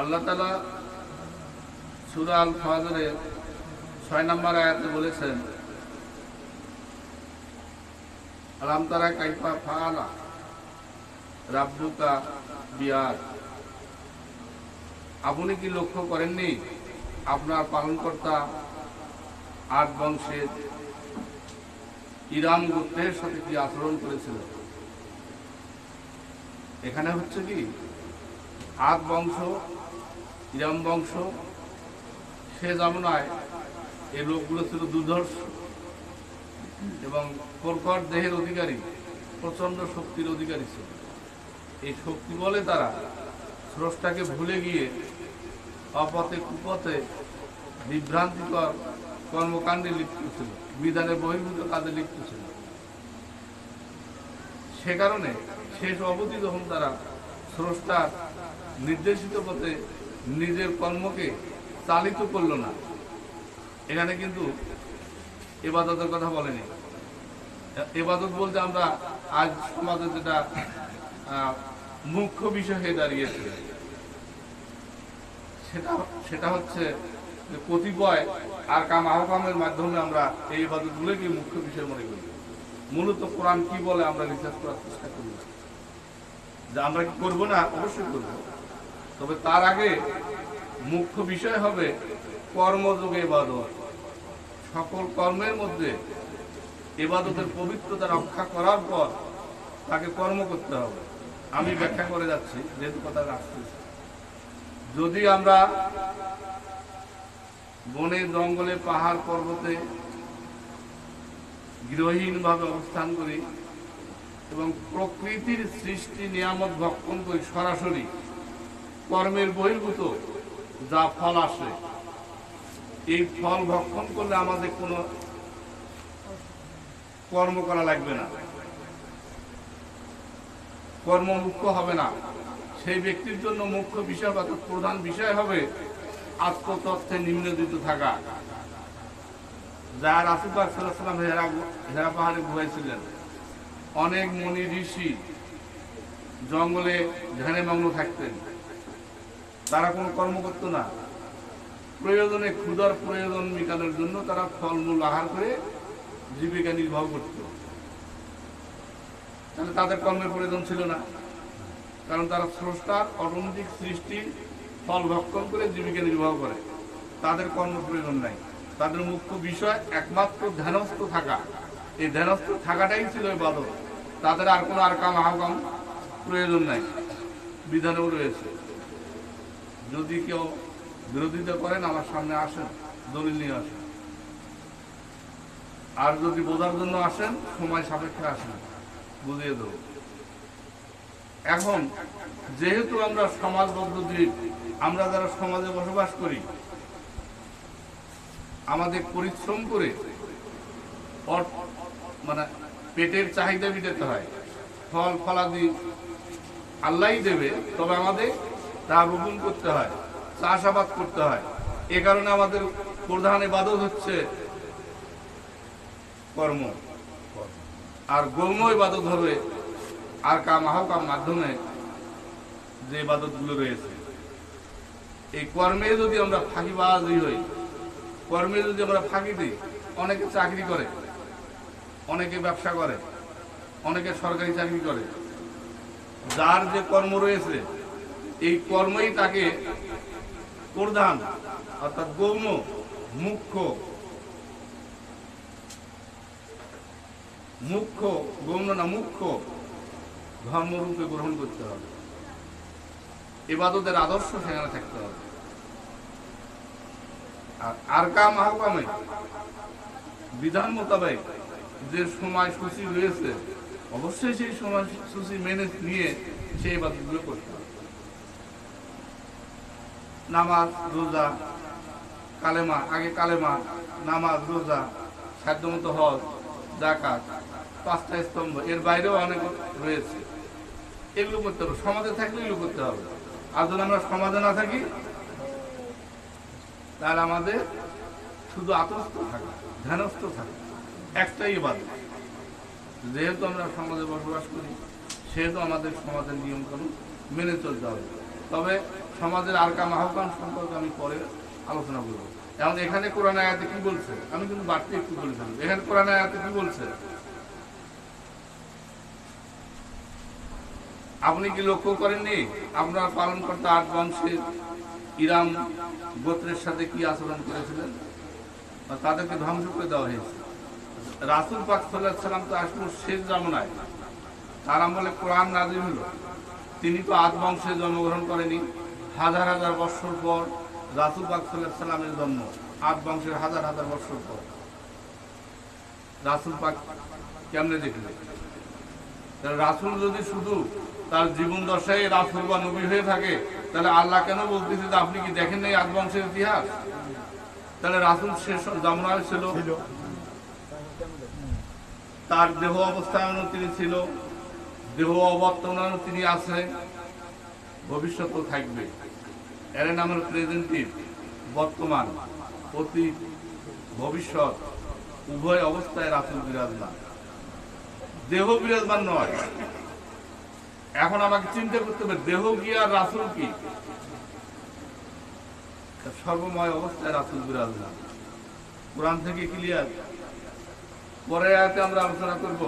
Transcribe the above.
আল্লাহ তালা সুরা আল ফাজরে ছয় নম্বর আয়াতে বলেছেন, আলাম তারা কাইফা ফাআলা রাব্বুকা বিয়ার আপনি কি লক্ষ্য করেননি আপনার পালনকর্তা আট বংশের ইরাম গোত্রের সাথে কি আচরণ করেছিল? এখানে হচ্ছে কি আদ বংশ ইরাম বংশ, সে জামনায় এই লোকগুলো ছিল দুর্ধর্ষ এবং কর্কট দেহের অধিকারী প্রচণ্ড শক্তির অধিকারী ছিল। এই শক্তি বলে তারা স্রষ্টাকে ভুলে গিয়ে অপথে কুপথে বিভ্রান্তিকর কর্মকাণ্ডে লিপ্ত ছিল বিধানের বহির্ভূত কাজে লিপ্ত ছিল। সে কারণে শেষ অবধি যখন তারা স্রষ্টার নির্দেশিত পথে নিজের কর্মকে চালিত করল না। এখানে কিন্তু এবাদতের কথা বলেনি। এবাদত বলতে আমরা আজ সমাজে যেটা মুখ্য বিষয় হয়ে দাঁড়িয়েছে, সেটা সেটা হচ্ছে যে কতিপয় আর কাম আহকামের মাধ্যমে আমরা এই ইবাদতগুলোকে মুখ্য বিষয় মনে করি। মূলত কোরআন কি বলে আমরা রিসার্চ করার চেষ্টা করি যে আমরা কি করব না? অবশ্যই করব। তবে তার আগে মুখ্য বিষয় হবে কর্মযোগে ইবাদত সকল কর্মের মধ্যে ইবাদতের পবিত্রতা রক্ষা করার পর তাকে কর্ম করতে হবে। আমি ব্যাখ্যা করে যাচ্ছি, যেহেতু কথা আসতেছে যদি আমরা বনে জঙ্গলে পাহাড় পর্বতে গৃহহীনভাবে অবস্থান করি এবং প্রকৃতির সৃষ্টি নিয়ামত ভক্ষণ করি সরাসরি কর্মের বহির্ভূত, যা ফল আসে। এই ফল ভক্ষণ করলে আমাদের কোনো কর্ম করা লাগবে না। কর্ম মুখ্য হবে না। সেই ব্যক্তির জন্য মুখ্য বিষয় বা প্রধান বিষয় হবে আত্মতত্ত্বে নিম্নদিত থাকা। যার আসিফাক সাল্লাম হেরা হেরা পাহাড়ে ঘুমাইছিলেন অনেক মনি ঋষি জঙ্গলে ধ্যানে মগ্ন থাকতেন। তারা কোনো কর্ম করতো না। প্রয়োজনে ক্ষুধার প্রয়োজন মেটানোর জন্য তারা ফলমূল আহার করে জীবিকা নির্বাহ করত। তাহলে তাদের কর্মের প্রয়োজন ছিল না। কারণ তারা স্রষ্টার অটোমেটিক সৃষ্টি, ফল ভক্ষণ করে জীবিকা নির্বাহ করে। তাদের কর্ম প্রয়োজন নাই। তাদের মুখ্য বিষয় একমাত্র ধ্যানস্থ থাকা। এই ধ্যানস্থ থাকাটাই ছিল বাদক তাদের আর কোনো আর কাম আহকাম প্রয়োজন নাই। বিধানেও রয়েছে। যদি কেউ বিরোধিতা করেন, আমার সামনে আসেন, দলিল নিয়ে আসেন। আর যদি বোঝার জন্য আসেন, সময় সাপেক্ষে আসেন, বুঝিয়ে দেব। এখন, যেহেতু আমরা সমাজবদ্ধ জীব আমরা যারা সমাজে বসবাস করি, আমাদের পরিশ্রম করে মানে পেটের চাহিদা মিটাতে হয়। ফল, ফলাদি আল্লাহই দেবে, তবে আমাদের তা রোপণ করতে হয়, চাষাবাদ করতে হয়। এ কারণে আমাদের প্রধান ইবাদত হচ্ছে কর্ম। আর গৌণ ইবাদত হবে আর কাম আহকাম মাধ্যমে যে ইবাদতগুলো রয়েছে। এই কর্মে যদি আমরা ফাঁকিবাজি হই, কর্মে যদি আমরা ফাঁকি দিই, অনেকে চাকরি করে, অনেকে ব্যবসা করে, অনেকে সরকারি চাকরি করে, যার যে কর্ম রয়েছে এই কর্মই তাকে প্রধান, অর্থাৎ গৌণ, মুখ্য মুখ্য, গৌণ না মুখ্য, ধর্মরূপে গ্রহণ করতে হবে। এবাদতের আদর্শ সেখানে থাকতে হবে। আর আরকা মাহকামে বিধান মোতাবেক যে সময় সূচি রয়েছে অবশ্যই সেই সময় সূচি মেনে নিয়ে সেই ইবাদতগুলো করতে হবে। নামাজ, রোজা, কালেমা, আগে কালেমা, নামাজ, রোজা, সাধ্যমতো হজ জাকাত পাঁচটা স্তম্ভ। এর বাইরেও অনেক রয়েছে। এগুলো করতে হবে সমাজে থাকলে এগুলো করতে হবে। আর যদি আমরা সমাজে না থাকি, তাহলে আমাদের শুধু আতস্থ থাকে, ধ্যানস্থ থাকা, একটাই বাদ যেহেতু আমরা সমাজে বসবাস করি, সেহেতু আমাদের সমাজের নিয়মকানুন মেনে চলতে হবে। তবে সমাজের আর কাম আহ্বান সম্পর্কে আমি পরে আলোচনা করব। এখন এখানে কোরআন আয়াতে কি বলছে? আমি কিন্তু বাড়তি একটু বলে ফেলব এখানে কোরআন আয়াতে কি বলছে? আপনি কি লক্ষ্য করেননি? আপনার পালন করতে আট বংশের ইরাম গোত্রের সাথে কি আচরণ করেছিলেন? তাদেরকে ধ্বংস করে দেওয়া হয়েছে? রাসুল পাক সাল্লাহ সাল্লাম তো আসলে শেষ জামনায়। তার আমলে কোরআন নাজির হলো। তিনি তো আদ বংশে জন্মগ্রহণ করেনি। হাজার হাজার বৎসর পর রাসুল পাক সাল্লাহ সাল্লামের জন্ম আট বংশের হাজার হাজার বৎসর পর। রাসুল পাক কেমনে দেখলেন? তাহলে রাসুল যদি শুধু তার জীবন দশায় রাসুল বা নবী হয়ে থাকে তাহলে আল্লাহ কেন বলতেছে যে আপনি কি দেখেন নাই আদ বংশের ইতিহাস? তাহলে রাসুল শেষ জামনায় ছিল। তার দেহ অবস্থায়নও তিনি ছিল। দেহ অবর্তমানও তিনি আছে। ভবিষ্যতেও থাকবে। এর নামের প্রেজেন্টিভ, বর্তমান, অতীত, ভবিষ্যৎ, উভয় অবস্থায় রাসুল বিরাজমান। দেহ বিরাজমান নয়। এখন আমাকে চিন্তা করতে হবে, দেহ কি আর রাসুল কি? সর্বময় অবস্থায় রাসুল বিরাজমান। কোরআন থেকে ক্লিয়ার পরে আয়াতে আমরা আলোচনা করব।